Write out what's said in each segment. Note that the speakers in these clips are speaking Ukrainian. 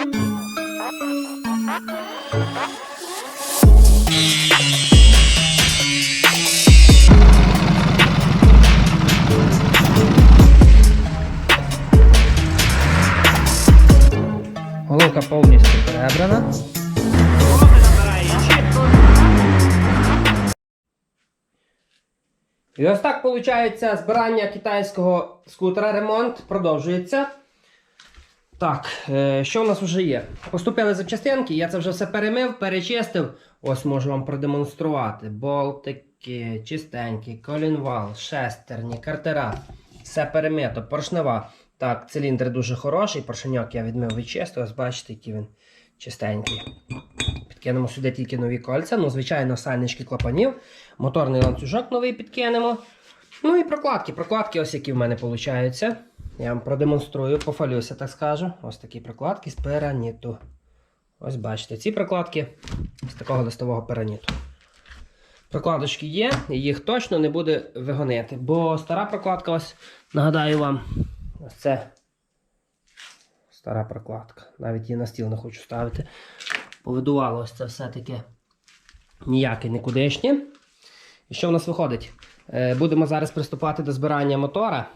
Головка повністю перебрана. І ось так виходить збирання китайського скутера. Ремонт продовжується. Так, е, що в нас вже є? Поступили запчастинки, я це вже все перемив, перечистив. Ось можу вам продемонструвати. Болтики, чистенькі, колінвал, шестерні, картера. Все перемито, поршнева. Так, циліндр дуже хороший, поршеньок я відмив відчистив. Ось бачите, який він чистенький. Підкинемо сюди тільки нові кольця. Ну, звичайно, сальнички клапанів. Моторний ланцюжок новий підкинемо. Ну і прокладки. Прокладки, ось які в мене виходять. Я вам продемонструю, пофалюся, так скажу. Ось такі прокладки з пераніту. Ось бачите, ці прокладки з такого листового пераніту. Прокладочки є, і їх точно не буде вигонити. Бо стара прокладка, ось нагадаю вам, ось це стара прокладка. Навіть її на стіл не хочу ставити. Повидувало ось це все таке ніяке нікудишнє. І що в нас виходить? Е, Будемо зараз приступати до збирання мотора.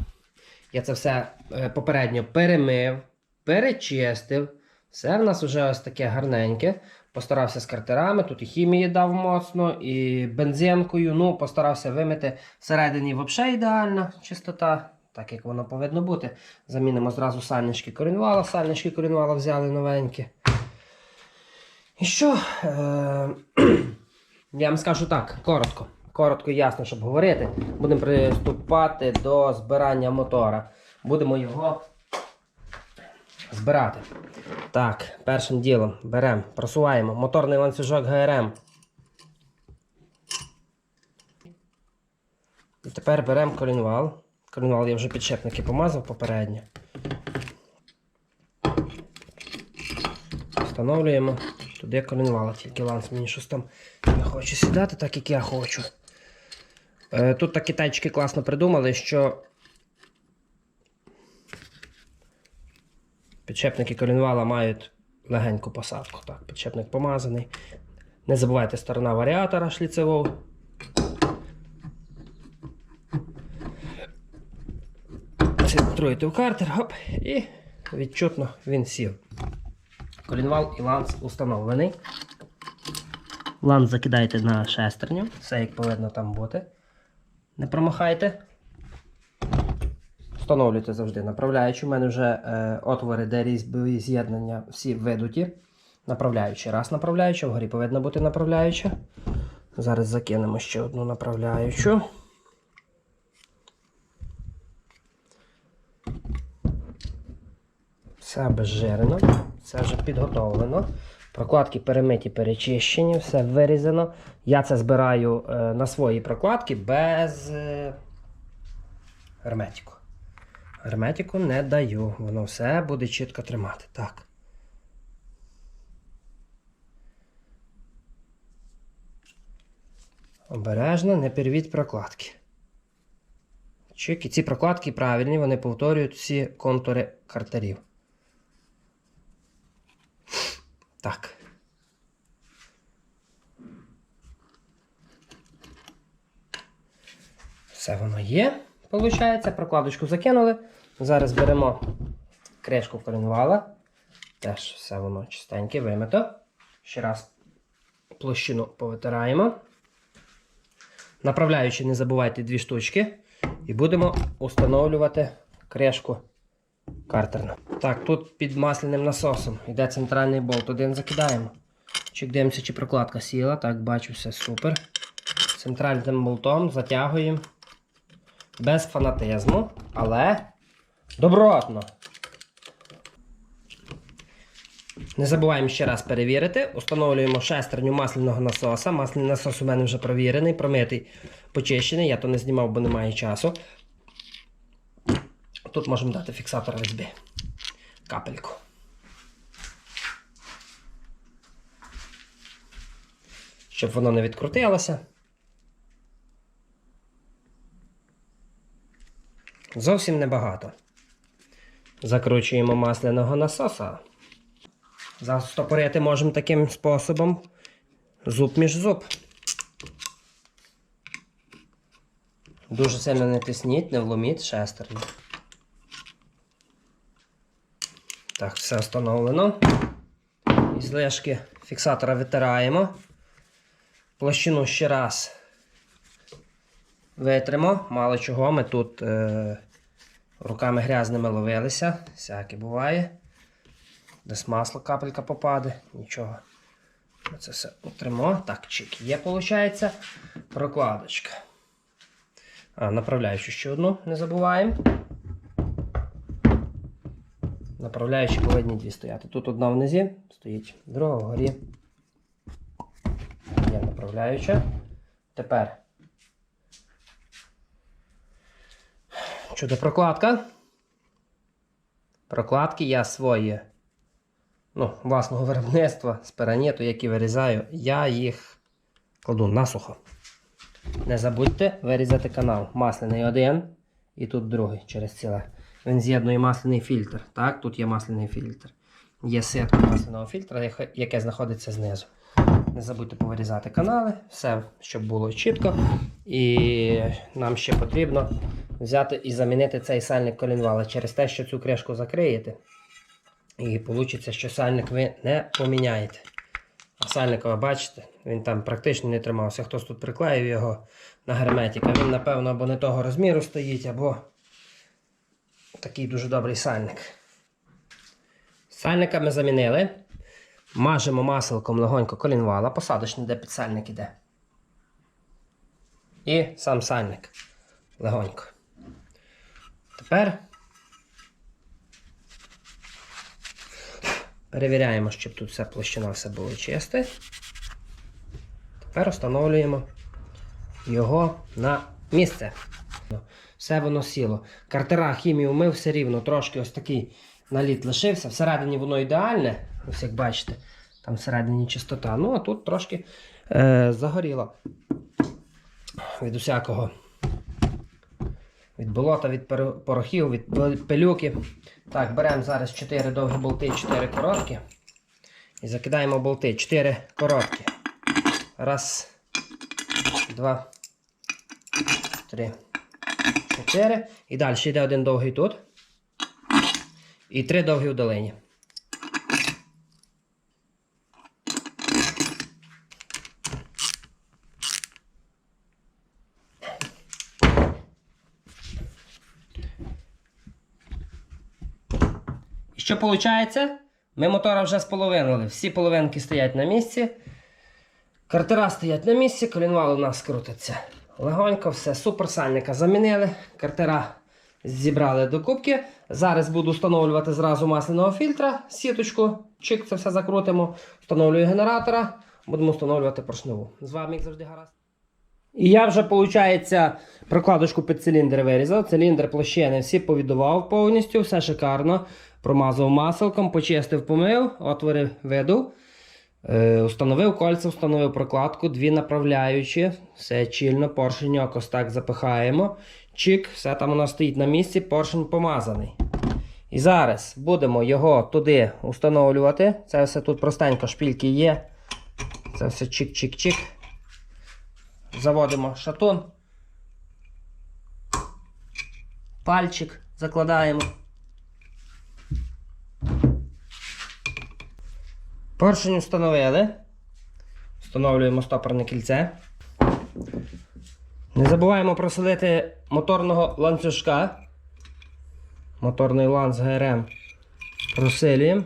Я це все е, попередньо перемив, перечистив. Все в нас вже ось таке гарненьке. Постарався з картерами, тут і хімії дав моцно, і бензинкою. Ну, постарався вимити всередині взагалі ідеальна чистота, так як воно повинно бути. Замінимо зразу сальнички корінвала. Сальнички корінвала взяли новенькі. І що? Е- я вам скажу так, коротко. Коротко і ясно, щоб говорити. Будемо приступати до збирання мотора. Будемо його збирати. Так, першим ділом беремо, просуваємо моторний ланцюжок ГРМ. І тепер беремо колінвал. Колінвал я вже підшипники помазав попередньо. Встановлюємо туди колінвала, тільки ланц мені щось там не хоче сідати, так як я хочу. Е, Тут так китайчики класно придумали, що підшипники колінвала мають легеньку посадку. Так, підшипник помазаний. Не забувайте сторона варіатора шліцевого. Центруєте в картер, хоп, і відчутно він сів. Колінвал і ланц установлений. Ланц закидаєте на шестерню, все як повинно там бути. Не промахайте. Встановлюйте завжди направляючи. У мене вже е, отвори, де різьбові з'єднання всі видуті. Направляючи. Раз направляюча, вгорі повинна бути направляюча. Зараз закинемо ще одну направляючу. Все обезжирено, все вже підготовлено. Прокладки перемиті, перечищені, все вирізано. Я це збираю е, на свої прокладки без е, герметику. Герметику не даю, воно все буде чітко тримати. Так. Обережно не перевіть прокладки. Чик, і ці прокладки правильні, вони повторюють всі контури картерів. Так. Все воно є, виходить. Прокладочку закинули. Зараз беремо кришку коленвала. Теж все воно чистеньке, вимито. Ще раз площину повитираємо. Направляючи, не забувайте дві штучки. І будемо установлювати кришку картерну. Так, тут під масляним насосом йде центральний болт. Один закидаємо. Чек дивимося, чи прокладка сіла. Так, бачу, все супер. Центральним болтом затягуємо. Без фанатизму, але добротно. Не забуваємо ще раз перевірити. Установлюємо шестерню масляного насоса. Масляний насос у мене вже провірений, промитий, почищений. Я то не знімав, бо немає часу. Тут можемо дати фіксатор різьби. Капельку. Щоб воно не відкрутилося. Зовсім небагато. Закручуємо масляного насоса. Застопорити можемо таким способом. Зуб між зуб. Дуже сильно не тисніть, не вломіть шестерню. Так, все встановлено. Із лишки фіксатора витираємо. Площину ще раз витримо. Мало чого ми тут е, руками грязними ловилися. Всяке буває. Десь масло капелька попаде, нічого. Це все утримо. Так, чик, є, виходить. Прокладочка. А, направляючу ще одну, не забуваємо. Направляючі повинні дві стояти. Тут одна внизі стоїть, друга вгорі. Є направляюча. Тепер. Чудо прокладка. Прокладки я свої ну, власного виробництва з пераніту, які вирізаю, я їх кладу насухо. Не забудьте вирізати канал. Масляний один і тут другий через ціле. Він з'єднує масляний фільтр. Так, тут є масляний фільтр. Є сітка масляного фільтра, яке- знаходиться знизу. Не забудьте повирізати канали, все, щоб було чітко. І нам ще потрібно взяти і замінити цей сальник колінвала через те, що цю кришку закриєте. І вийде, що сальник ви не поміняєте. А сальника, ви бачите, він там практично не тримався. Хтось тут приклеїв його на герметик, він, напевно, або не того розміру стоїть, або такий дуже добрий сальник. Сальника ми замінили. Мажемо маселком легонько колінвала, посадочний, де підсальник іде. І сам сальник. Легонько. Тепер перевіряємо, щоб тут вся площина все було чисте. Тепер встановлюємо його на місце. Все воно сіло. Картера хімію мив все рівно, трошки ось такий наліт лишився. Всередині воно ідеальне, ось як бачите, там всередині чистота. Ну, а тут трошки е, загоріло від усякого. Від болота, від порохів, від пилюки. Так, беремо зараз 4 довгі болти, 4 короткі. І закидаємо болти. 4 короткі. Раз, два, три, чотири. І далі йде один довгий тут. І три довгі в долині. І що виходить? Ми мотора вже споловинили. Всі половинки стоять на місці. Картера стоять на місці, колінвал у нас крутиться. Легонько, все, супер сальника замінили. Картера зібрали до кубки. Зараз буду встановлювати зразу масляного фільтра, сіточку. Чик, це все закрутимо. Встановлюю генератора. Будемо встановлювати поршневу. З вами, як завжди, гаразд. І я вже, виходить, прокладочку під циліндр вирізав. Циліндр площини всі повідував повністю, все шикарно. Промазав маселком, почистив, помив, отвори видув. Е, Установив кольця, встановив прокладку, дві направляючі, все чільно, поршеньок ось так запихаємо. Чик, все там нас стоїть на місці, поршень помазаний. І зараз будемо його туди установлювати. Це все тут простенько шпільки є. Це все чик-чик-чик. Заводимо шатун. Пальчик закладаємо. Поршень встановили. Встановлюємо стопорне кільце. Не забуваємо просилити моторного ланцюжка. Моторний ланц ГРМ. Просилюємо.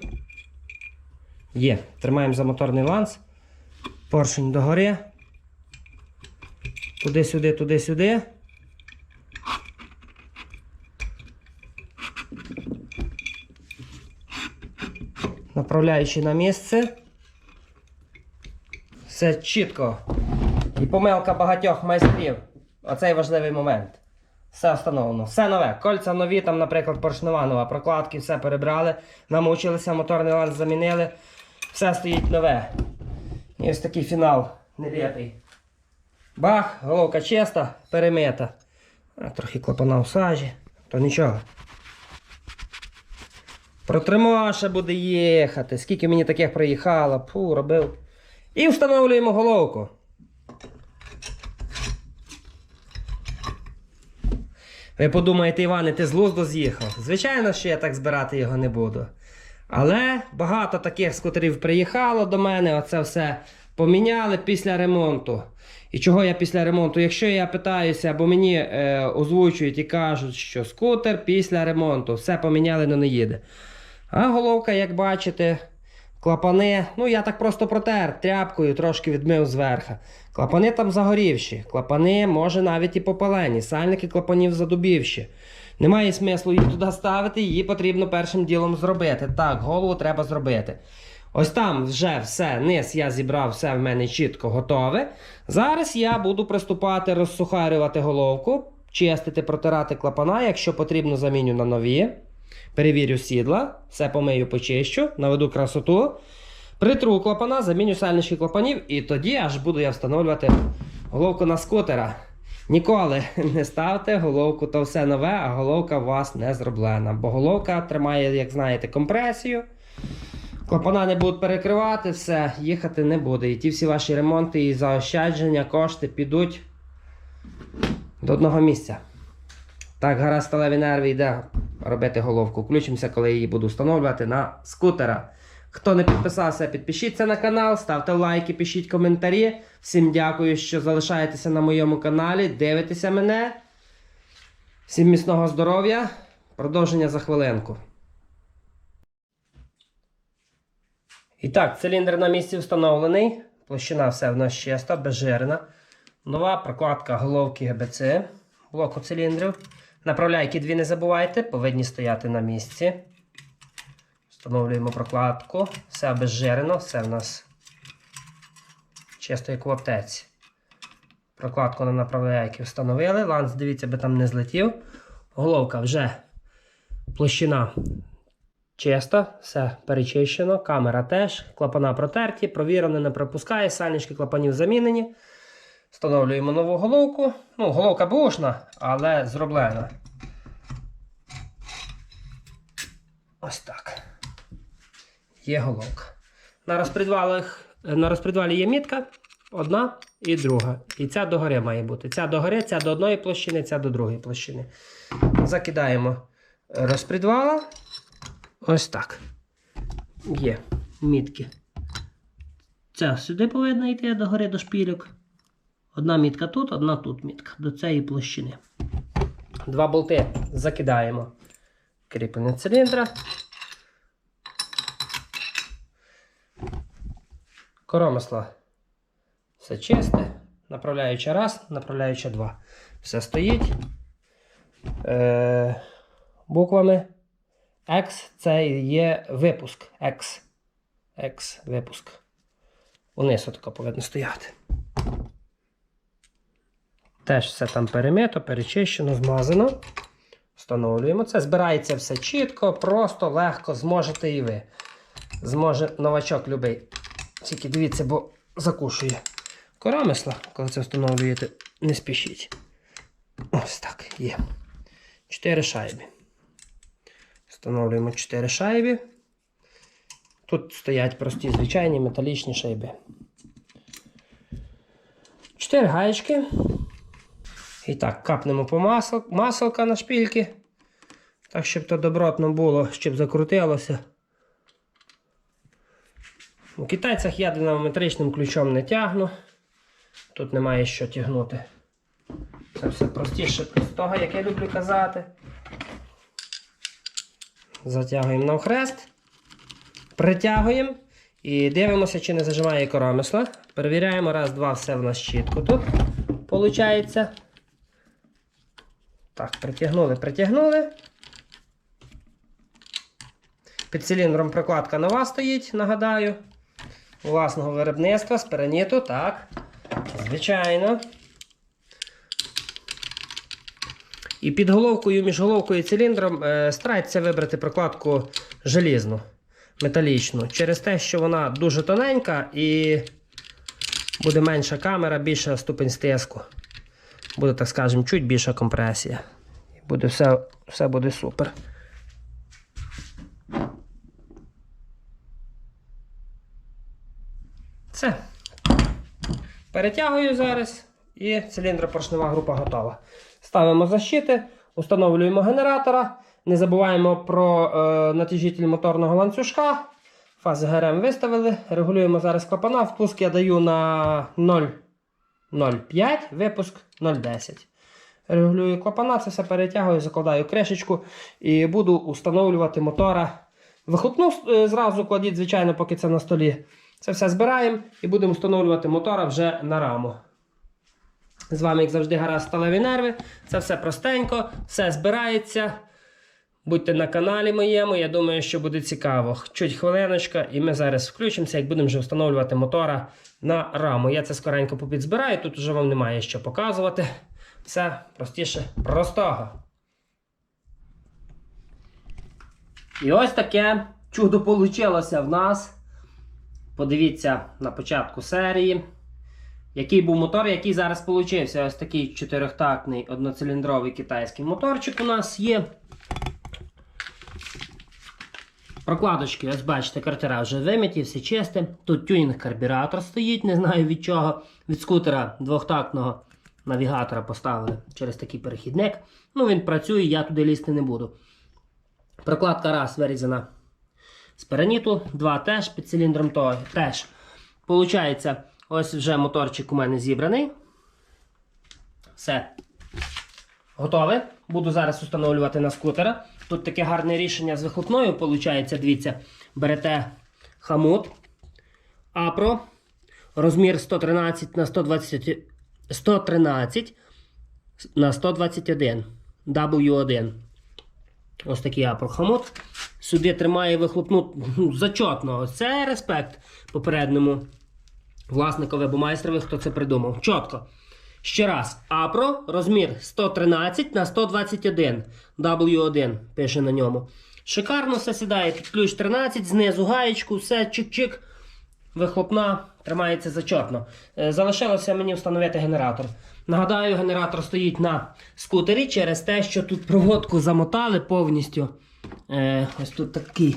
Є. Тримаємо за моторний ланц. Поршень догори. Туди-сюди, туди-сюди. Направляючи на місце. Все чітко. І помилка багатьох майстрів. Оцей важливий момент. Все встановлено. Все нове. Кольця нові, там, наприклад, поршнева прокладки, все перебрали, намучилися, моторний ланц замінили. Все стоїть нове. І ось такий фінал нелепий. Бах, головка чиста, перемита. Трохи клапана в сажі, то нічого. Протримоша буде їхати. Скільки мені таких проїхало, пу, робив. І встановлюємо головку. Ви подумаєте, Іване, ти з лузду з'їхав. Звичайно, що я так збирати його не буду. Але багато таких скутерів приїхало до мене, оце все поміняли після ремонту. І чого я після ремонту? Якщо я питаюся, бо мені е, озвучують і кажуть, що скутер після ремонту, все поміняли, але не їде. А головка, як бачите, клапани, ну я так просто протер тряпкою, трошки відмив зверху. Клапани там загорівші, клапани, може навіть і попалені, сальники клапанів задубівші. Немає смислу їх туди ставити, її потрібно першим ділом зробити. Так, голову треба зробити. Ось там вже все, низ я зібрав, все в мене чітко готове. Зараз я буду приступати розсухарювати головку, чистити, протирати клапана, якщо потрібно, заміню на нові. Перевірю сідла, все помию, почищу, наведу красоту. Притру клапана, заміню сальнички клапанів, і тоді аж буду я встановлювати головку на скутера. Ніколи не ставте головку, то все нове, а головка у вас не зроблена. Бо головка тримає, як знаєте, компресію. Клапана не будуть перекривати, все, їхати не буде. І ті всі ваші ремонти і заощадження, кошти підуть до одного місця. Так, гаразд сталеві нерви йде робити головку. Включимося, коли її буду встановлювати на скутера. Хто не підписався, підпишіться на канал, ставте лайки, пишіть коментарі. Всім дякую, що залишаєтеся на моєму каналі, дивитеся мене. Всім міцного здоров'я. Продовження за хвилинку. І так, циліндр на місці встановлений. Площина все в нас чиста, безжирна. Нова прокладка головки ГБЦ блоку циліндрів. Направляйки дві не забувайте, повинні стояти на місці. Встановлюємо прокладку. Все обезжирено, все в нас чисто як в аптеці. Прокладку на направляйки встановили. Ланц, дивіться, би там не злетів. Головка вже площина чиста, все перечищено. Камера теж, клапана протерті, провірено, не пропускає, сальнички клапанів замінені. Встановлюємо нову головку. Ну, головка бушна, але зроблена. Ось так. Є головка. На розпредвалах, на розпредвалі є мітка. Одна і друга. І ця догори має бути. Ця догори, ця до одної площини, ця до другої площини. Закидаємо розпредвала. Ось так. Є мітки. Ця сюди повинна йти догори до шпільок. Одна мітка тут, одна тут мітка до цієї площини. Два болти закидаємо. Кріплення циліндра. Коромисла. Все чисте. Направляюча раз, направляюча два. Все стоїть. Е, буквами X це є випуск. X. X випуск. Униз отако повинно стояти. Теж все там перемито, перечищено, змазано. Встановлюємо. Це збирається все чітко, просто, легко, зможете і ви. Зможе новачок любий. Тільки дивіться, бо закушує коромисла, коли це встановлюєте, не спішіть. Ось так є. Чотири шайби. Встановлюємо 4 шайби. Тут стоять прості звичайні металічні шайби. 4 гаєчки. І так, капнемо по масел, маселка на шпільки. Так, щоб то добротно було, щоб закрутилося. У китайцях я динамометричним ключом не тягну. Тут немає що тягнути. Це все простіше простого, як я люблю казати. Затягуємо навхрест, притягуємо і дивимося, чи не зажимає коромисла. Перевіряємо, раз, два, все в нас чітко тут. Получається. Так, притягнули, притягнули. Під циліндром прокладка нова стоїть, нагадаю. Власного виробництва з переніту, так. Звичайно. І під головкою, між головкою і циліндром е, старайтеся вибрати прокладку желізну, металічну. Через те, що вона дуже тоненька і буде менша камера, більша ступень стиску буде, так скажемо, чуть більша компресія. Буде все, все буде супер. Все. Перетягую зараз і циліндропоршнева група готова. Ставимо защити, встановлюємо генератора, не забуваємо про е, натяжитель моторного ланцюжка. Фази ГРМ виставили, регулюємо зараз клапана. Впуск я даю на 0. 0,05, випуск 0,10. Регулюю клапана, це все перетягую, закладаю кришечку і буду встановлювати мотора. Вихлопну е, зразу кладіть, звичайно, поки це на столі. Це все збираємо і будемо встановлювати мотора вже на раму. З вами, як завжди, гаразд сталеві нерви. Це все простенько, все збирається. Будьте на каналі моєму, я думаю, що буде цікаво. Чуть хвилиночка, і ми зараз включимося, як будемо вже встановлювати мотора на раму. Я це скоренько попідзбираю, тут вже вам немає що показувати. Все простіше простого. І ось таке чудо получилося в нас. Подивіться на початку серії. Який був мотор, який зараз получився. Ось такий чотирьохтактний одноциліндровий китайський моторчик у нас є. Прокладочки, ось бачите, картера вже вимиті, все чисте. Тут тюнінг карбюратор стоїть, не знаю від чого. Від скутера двохтактного навігатора поставили через такий перехідник. Ну, він працює, я туди лізти не буду. Прокладка раз вирізана з переніту, два теж під циліндром того теж. Получається, ось вже моторчик у мене зібраний. Все. Готове. Буду зараз встановлювати на скутера. Тут таке гарне рішення з вихлопною. Получається, дивіться, берете хамут Апро. Розмір 113 на 120, 113 на 121 W1. Ось такий апрохамут. Сюди тримає вихлопну ну, зачотно. Це респект попередньому власникові або майстрові, хто це придумав. Чітко. Ще раз. Апро розмір 113 на 121 W1 пише на ньому. Шикарно все сідає. Під ключ 13, знизу гаєчку, все чик-чик. Вихлопна тримається зачетно. Е, Залишилося мені встановити генератор. Нагадаю, генератор стоїть на скутері через те, що тут проводку замотали повністю. Е, ось тут такий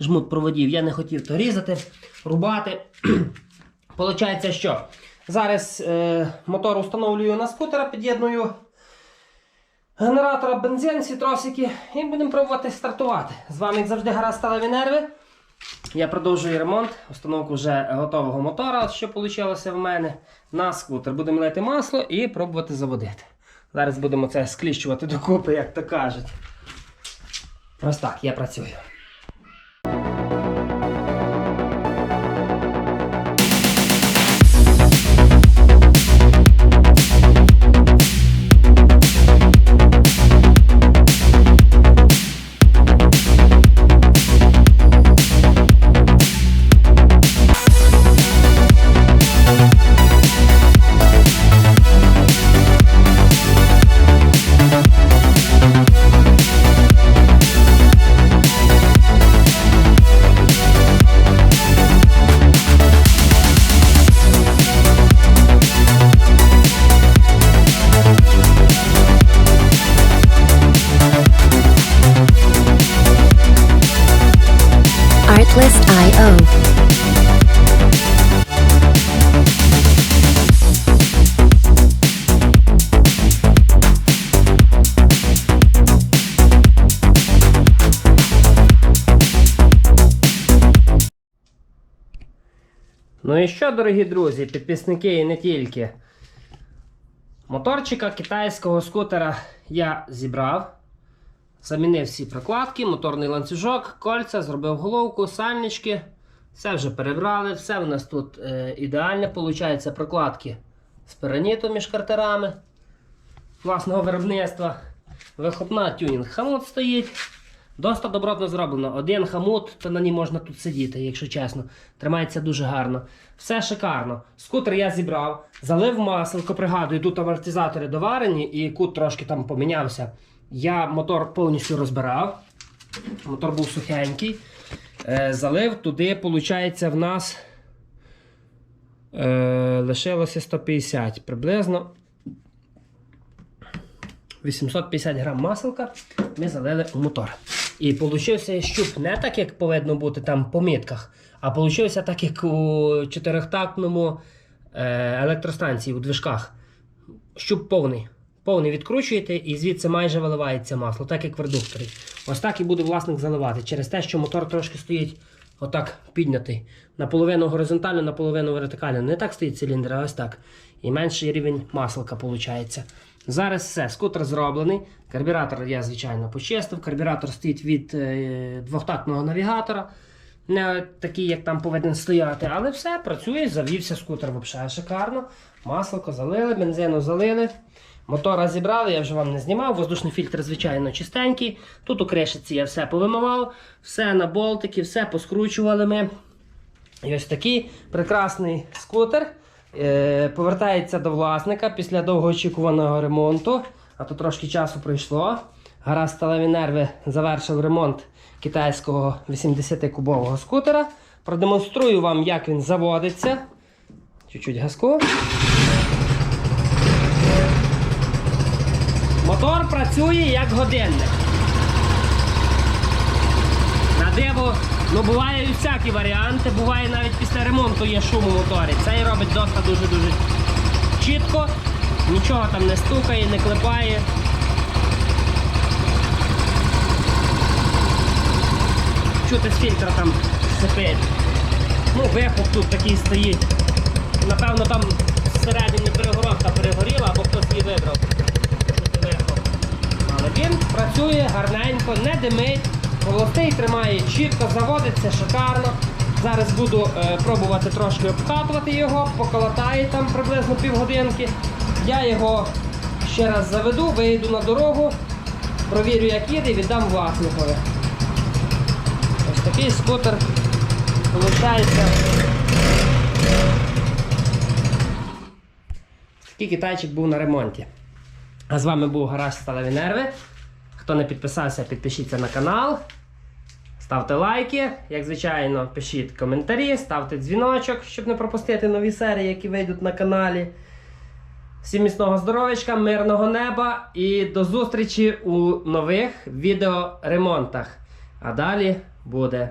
жмут проводів. Я не хотів то різати, рубати. Получається, що зараз е, мотор встановлюю на скутера, під'єдную генератора бензин, всі тросики і будемо пробувати стартувати. З вами, як завжди, гаразд сталеві нерви. Я продовжую ремонт, установку вже готового мотора, що вийшло в мене на скутер. Будемо лити масло і пробувати заводити. Зараз будемо це скліщувати докупи, як то кажуть. Ось так, я працюю. Ну і що, дорогі друзі, підписники і не тільки. Моторчика китайського скутера я зібрав. Замінив всі прокладки, моторний ланцюжок, кольця, зробив головку, сальнички. Все вже перебрали, все в нас тут е, ідеальне. Получається прокладки з пероніту між картерами власного виробництва. Вихопна тюнінг хамут стоїть. Досить добротно зроблено. Один хамут, то на ній можна тут сидіти, якщо чесно. Тримається дуже гарно. Все шикарно. Скутер я зібрав, залив маселко, пригадую, тут амортизатори доварені і кут трошки там помінявся. Я мотор повністю розбирав. Мотор був сухенький. Е, залив туди, виходить, в нас е, лишилося 150 приблизно. 850 грам маселка ми залили у мотор. І получився щуп не так, як повинно бути там по мітках, А вийшло так, як у чотирьохтактному е, електростанції у движках. Щуп повний. Повний відкручуєте і звідси майже виливається масло, так як в редукторі. Ось так і буде власник заливати. Через те, що мотор трошки стоїть отак піднятий. Наполовину горизонтально, наполовину вертикально. Не так стоїть циліндр, а ось так. І менший рівень маслика виходить. Зараз все, скутер зроблений. Карбюратор я, звичайно, почистив. Карбюратор стоїть від е, двохтактного навігатора. Не такий, як там повинен стояти, але все, працює, завівся скутер взагалі шикарно. Масло залили, бензину залили. Мотора зібрали, я вже вам не знімав. Воздушний фільтр, звичайно, чистенький. Тут у кришиці я все повимивав, все на болтики, все поскручували ми. І ось такий прекрасний скутер. Е, повертається до власника після довгоочікуваного ремонту. А то трошки часу пройшло. Гаразд сталеві нерви завершив ремонт китайського 80-кубового скутера. Продемонструю вам, як він заводиться. Чуть-чуть газку. Мотор працює як годинник. На диво, ну буває і всякі варіанти, буває навіть після ремонту є шум у моторі. Цей робить досить дуже-дуже чітко, нічого там не стукає, не клепає. Чути з фільтра там сипить. Ну, вихлоп тут такий стоїть. Напевно, там зсередини перегородка перегоріла або хтось її вибрав. Але він працює гарненько, не димить, холостий тримає чітко, заводиться шикарно. Зараз буду е, пробувати трошки обкатувати його, поколотаю там приблизно півгодинки. Я його ще раз заведу, вийду на дорогу, провірю, як їде і віддам власникові. Ось такий скутер виходить. Такий китайчик був на ремонті. А з вами був гараж Сталеві Нерви. Хто не підписався, підпишіться на канал. Ставте лайки, як звичайно, пишіть коментарі, ставте дзвіночок, щоб не пропустити нові серії, які вийдуть на каналі. Всім міцного здоров'ячка, мирного неба і до зустрічі у нових відеоремонтах. А далі буде